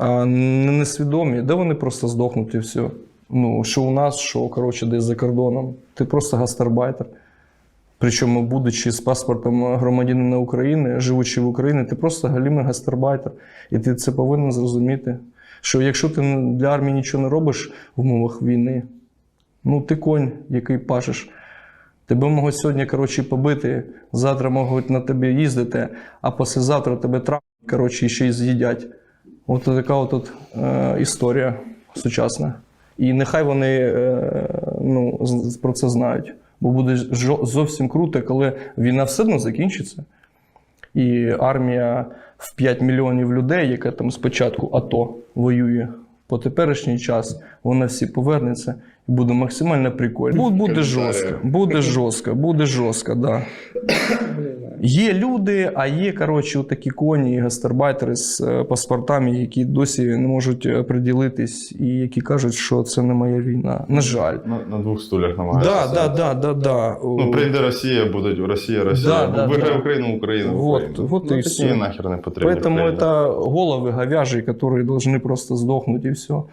а несвідомі, де вони просто здохнуть і все. Ну, що у нас, що коротше, десь за кордоном. Ти просто гастарбайтер. Причому, будучи з паспортом громадянина України, живучи в Україні, ти просто галімий гастарбайтер. І ти це повинен зрозуміти. Що якщо ти для армії нічого не робиш в умовах війни, ну ти конь, який пашеш. Тебе можуть сьогодні коротше, побити, завтра можуть на тебе їздити, а післязавтра тебе травмують, коротше, ще й з'їдять. От така от, е, історія сучасна. І нехай вони е, ну, про це знають. Бо буде зовсім круто, коли війна все одно закінчиться. І армія в 5 мільйонів людей, яка там спочатку АТО воює по теперішній час, вона всі повернеться буде максимально прикольно. Буде, буде жорстко, буде жорстко, буде жорстко, да. Є люди, а є, коротше, такі коні, і гастарбайтери з е, паспортами, які досі не можуть е, приділитись, і які кажуть, що це не моя війна. На жаль. На, на двох стулях Да, намагаються. да, да, да, да. Ну, прийде Росія, буде Росія, Росія. Да, да, Виграє да. Україна, Україна. Вот, Україна. вот ну, и такі всё. нахер не потрібні. Поэтому Україні. это головы говяжьи, которые должны просто сдохнуть и все.